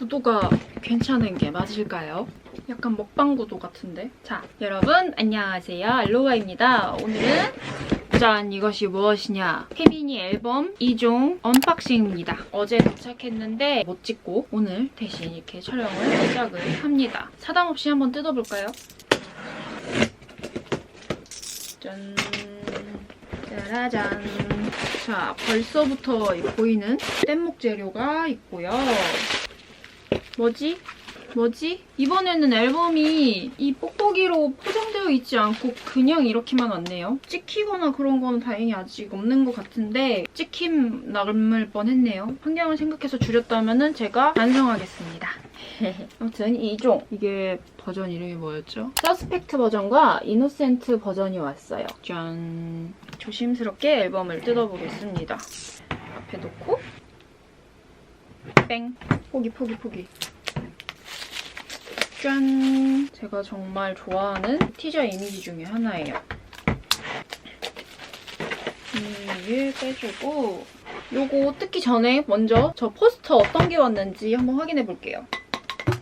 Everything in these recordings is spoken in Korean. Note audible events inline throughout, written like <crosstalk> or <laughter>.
구도가 괜찮은 게 맞을까요? 약간 먹방 구도 같은데? 자, 여러분 안녕하세요. 알로하입니다. 오늘은 짠 이것이 무엇이냐 태민이 앨범 2종 언박싱입니다. 어제 도착했는데 못 찍고 오늘 대신 이렇게 촬영을 시작을 합니다. 사담 없이 한번 뜯어볼까요? 짠 짜라잔 자 벌써부터 이 보이는 뗏목 재료가 있고요. 뭐지? 뭐지? 이번에는 앨범이 이 뽁뽁이로 포장되어 있지 않고 그냥 이렇게만 왔네요. 찍히거나 그런 건 다행히 아직 없는 것 같은데 찍힘 남을 뻔했네요. 환경을 생각해서 줄였다면 제가 반성하겠습니다. <laughs> 아무튼 2종 이게 버전 이름이 뭐였죠? 서스펙트 버전과 이노센트 버전이 왔어요. 짠 조심스럽게 앨범을 뜯어보겠습니다. 앞에 놓고 뺑 포기 포기 포기 짠! 제가 정말 좋아하는 티저 이미지 중에 하나예요. 이미지를 빼주고 요거 뜯기 전에 먼저 저 포스터 어떤 게 왔는지 한번 확인해 볼게요.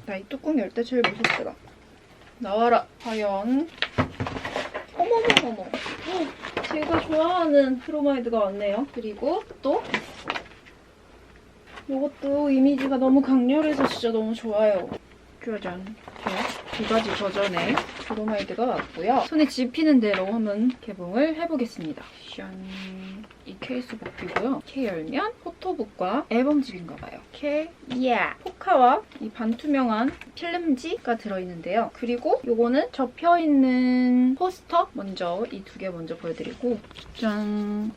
나 이 뚜껑 열 때 제일 무섭더라. 나와라! 과연 어머머머머 헉, 제가 좋아하는 프로마이드가 왔네요. 그리고 또 이것도 이미지가 너무 강렬해서 진짜 너무 좋아요. 짜잔. 두 가지 버전의 브로마이드가 왔고요. 손에 집히는 대로 한번 개봉을 해보겠습니다. 짠. 이 케이스 복이고요. 이렇게 열면 포토북과 앨범집인가봐요. 이렇게 이야 포카와 이 반투명한 필름지가 들어있는데요. 그리고 요거는 접혀있는 포스터 먼저 이 두 개 먼저 보여드리고 짠.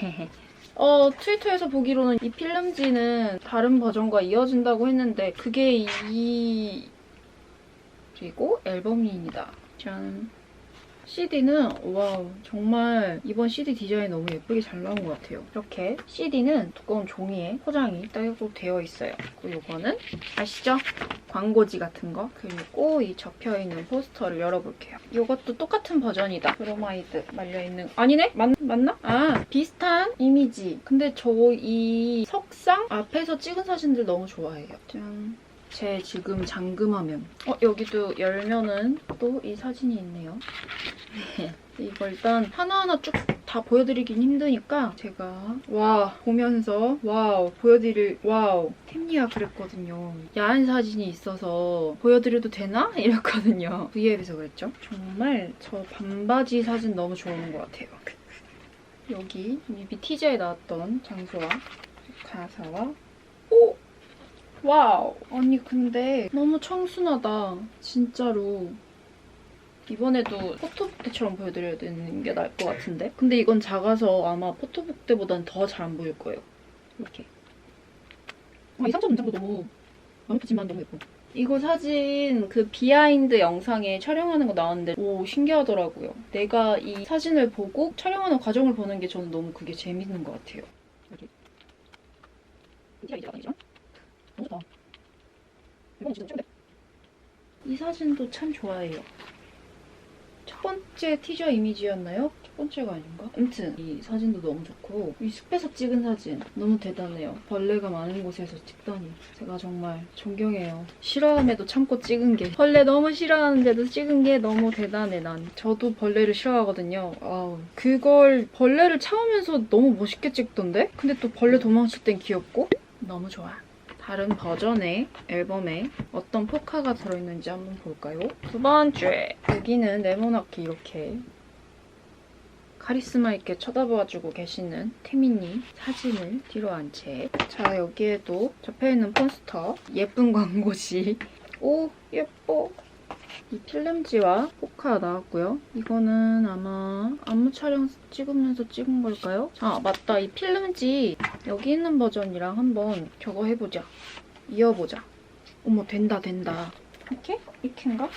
<laughs> 어, 트위터에서 보기로는 이 필름지는 다른 버전과 이어진다고 했는데 그게 이... 그리고 앨범입니다. 짠. CD는 와우 정말 이번 CD 디자인 너무 예쁘게 잘 나온 것 같아요. 이렇게 CD는 두꺼운 종이에 포장이 따로 되어 있어요. 그리고 이거는 아시죠? 광고지 같은 거. 그리고 이 접혀있는 포스터를 열어볼게요. 이것도 똑같은 버전이다. 브로마이드 말려있는 아니네? 맞, 맞나? 아 비슷한 이미지. 근데 저 이 석상 앞에서 찍은 사진들 너무 좋아해요. 짠. 제 지금 잠금화면. 어, 여기도 열면은 또 이 사진이 있네요. <laughs> 이거 일단 하나하나 쭉 다 보여드리긴 힘드니까 제가 와 보면서 와우 보여드릴 와우 템니아 그랬거든요. 야한 사진이 있어서 보여드려도 되나? <laughs> 이랬거든요. V앱에서 그랬죠. 정말 저 반바지 사진 너무 좋은 것 같아요. 여기 뮤비 티저에 나왔던 장소와 가사와 오! 와우! 아니 근데 너무 청순하다. 진짜로. 이번에도 포토북 때처럼 보여드려야 되는 게 나을 것 같은데? 근데 이건 작아서 아마 포토북 때보단 더 잘 안 보일 거예요. 이렇게. 아, 이 상점 문장도 너무 마음에 드지만 너무 예뻐. 이거 사진 그 비하인드 영상에 촬영하는 거 나왔는데 오 신기하더라고요. 내가 이 사진을 보고 촬영하는 과정을 보는 게 저는 너무 그게 재밌는 것 같아요. 여기. 이게 이제 아니죠? 너무 좋다. 이건 진짜 최고다. 이 사진도 참 좋아해요. 첫 번째 티저 이미지였나요? 첫 번째가 아닌가? 아무튼 이 사진도 너무 좋고 이 숲에서 찍은 사진 너무 대단해요. 벌레가 많은 곳에서 찍다니 제가 정말 존경해요. 싫어함에도 참고 찍은 게 벌레 너무 싫어하는데도 찍은 게 너무 대단해 난. 저도 벌레를 싫어하거든요. 아우 그걸 벌레를 참으면서 너무 멋있게 찍던데? 근데 또 벌레 도망칠 땐 귀엽고 너무 좋아. 다른 버전의 앨범에 어떤 포카가 들어있는지 한번 볼까요? 두 번째, 여기는 네모나게 이렇게 카리스마 있게 쳐다봐주고 계시는 태민님 사진을 뒤로 한 채. 자, 여기에도 접혀있는 포스터, 예쁜 광고지. 오, 예뻐. 이 필름지와 포카 나왔고요. 이거는 아마 안무 촬영 찍으면서 찍은 걸까요? 아 맞다 이 필름지 여기 있는 버전이랑 한번 저거 해보자. 이어보자. 어머 된다 된다. 이렇게? 이렇게인가?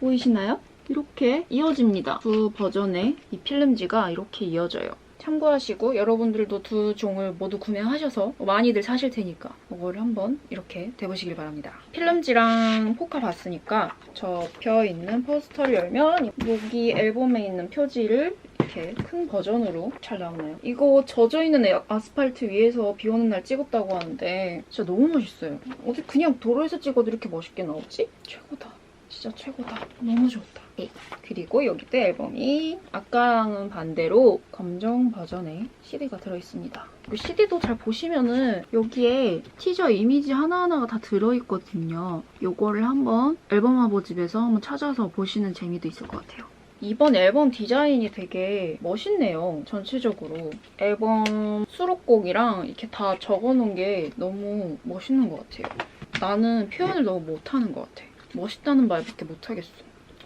보이시나요? 이렇게 이어집니다. 두 버전의 이 필름지가 이렇게 이어져요. 참고하시고 여러분들도 두 종을 모두 구매하셔서 많이들 사실 테니까 이거를 한번 이렇게 대보시길 바랍니다. 필름지랑 포카 봤으니까 접혀 있는 포스터를 열면 여기 앨범에 있는 표지를 이렇게 큰 버전으로 잘 나오네요. 이거 젖어있는 애- 아스팔트 위에서 비 오는 날 찍었다고 하는데 진짜 너무 멋있어요. 어디 그냥 도로에서 찍어도 이렇게 멋있게 나오지? 최고다. 진짜 최고다. 너무 좋다. 네. 그리고 여기도 앨범이 아까랑은 반대로 검정 버전의 CD가 들어있습니다. 그 CD도 잘 보시면은 여기에 티저 이미지 하나하나가 다 들어있거든요. 요거를 한번 앨범 화보집에서 한번 찾아서 보시는 재미도 있을 것 같아요. 이번 앨범 디자인이 되게 멋있네요. 전체적으로. 앨범 수록곡이랑 이렇게 다 적어놓은 게 너무 멋있는 것 같아요. 나는 표현을 너무 못하는 것 같아. 멋있다는 말밖에 못하겠어.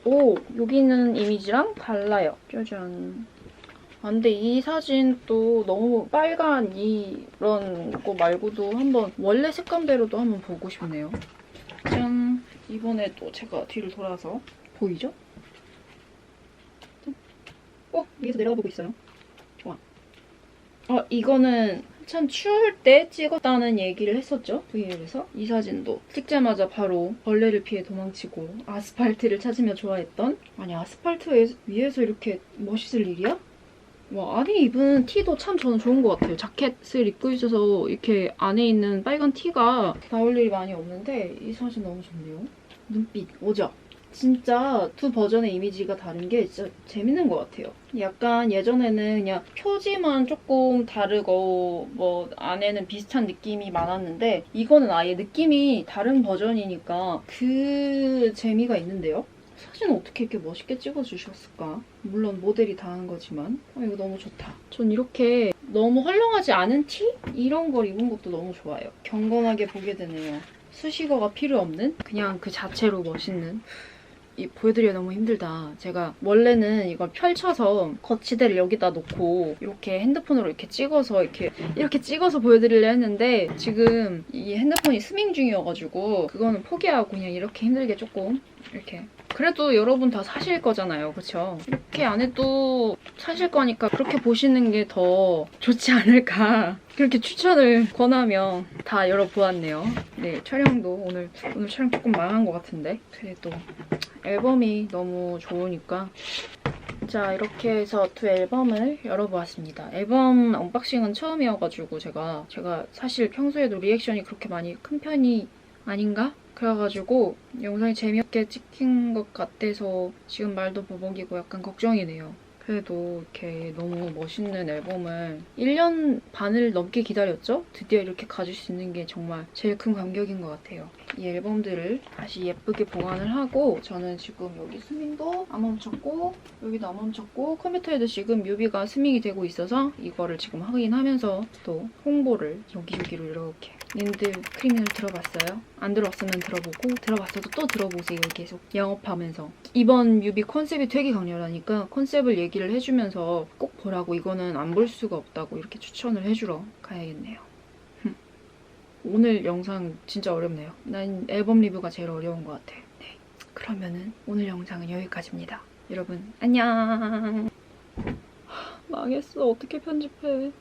오, 여기 있는 이미지랑 달라요. 짜잔. 아, 근데 이 사진 또 너무 빨간 이런 거 말고도 한번 원래 색감대로도 한번 보고 싶네요. 짠. 이번에 또 제가 뒤를 돌아서 보이죠? 어, 위에서 내려가 보고 있어요. 좋아. 어, 이거는 한참 추울 때 찍었다는 얘기를 했었죠. V앱에서. 이 사진도 찍자마자 바로 벌레를 피해 도망치고 아스팔트를 찾으며 좋아했던 아니 아스팔트 에- 위에서 이렇게 멋있을 일이야? 와, 안에 입은 티도 참 저는 좋은 것 같아요. 자켓을 입고 있어서 이렇게 안에 있는 빨간 티가 나올 일이 많이 없는데 이 사진 너무 좋네요. 눈빛, 오죠? 진짜 두 버전의 이미지가 다른 게 진짜 재밌는 것 같아요. 약간 예전에는 그냥 표지만 조금 다르고 뭐 안에는 비슷한 느낌이 많았는데 이거는 아예 느낌이 다른 버전이니까 그 재미가 있는데요. 사진 어떻게 이렇게 멋있게 찍어주셨을까? 물론 모델이 다 한 거지만 아, 이거 너무 좋다. 전 이렇게 너무 헐렁하지 않은 티? 이런 걸 입은 것도 너무 좋아요. 경건하게 보게 되네요. 수식어가 필요 없는 그냥 그 자체로 멋있는 이 보여드리기 너무 힘들다. 제가 원래는 이걸 펼쳐서 거치대를 여기다 놓고 이렇게 핸드폰으로 이렇게 찍어서 이렇게 이렇게 찍어서 보여드리려 했는데 지금 이 핸드폰이 스밍 중이어가지고 그거는 포기하고 그냥 이렇게 힘들게 조금 이렇게 그래도 여러분 다 사실 거잖아요. 그쵸? 이렇게 안 해도 사실 거니까 그렇게 보시는 게 더 좋지 않을까. 그렇게 추천을 권하며 다 열어보았네요. 네, 촬영도 오늘, 오늘 촬영 조금 망한 것 같은데. 그래도 앨범이 너무 좋으니까. 자, 이렇게 해서 두 앨범을 열어보았습니다. 앨범 언박싱은 처음이어가지고 제가, 제가 사실 평소에도 리액션이 그렇게 많이 큰 편이 아닌가? 그래가지고 영상이 재미없게 찍힌 것 같아서 지금 말도 버벅이고 약간 걱정이네요. 그래도 이렇게 너무 멋있는 앨범을 1년 반을 넘게 기다렸죠? 드디어 이렇게 가질 수 있는 게 정말 제일 큰 감격인 것 같아요. 이 앨범들을 다시 예쁘게 보관을 하고 저는 지금 여기 스밍도 안 멈췄고 여기도 안 멈췄고 컴퓨터에도 지금 뮤비가 스밍이 되고 있어서 이거를 지금 확인하면서 또 홍보를 여기저기로 이렇게 닌드 크리미널 들어봤어요? 안 들어봤으면 들어보고 들어봤어도 또 들어보세요 계속 영업하면서. 이번 뮤비 컨셉이 되게 강렬하니까 컨셉을 얘기를 해주면서 꼭 보라고 이거는 안 볼 수가 없다고 이렇게 추천을 해주러 가야겠네요. 흠. 오늘 영상 진짜 어렵네요. 난 앨범 리뷰가 제일 어려운 것 같아. 네. 그러면은 오늘 영상은 여기까지입니다. 여러분 안녕! 하, 망했어. 어떻게 편집해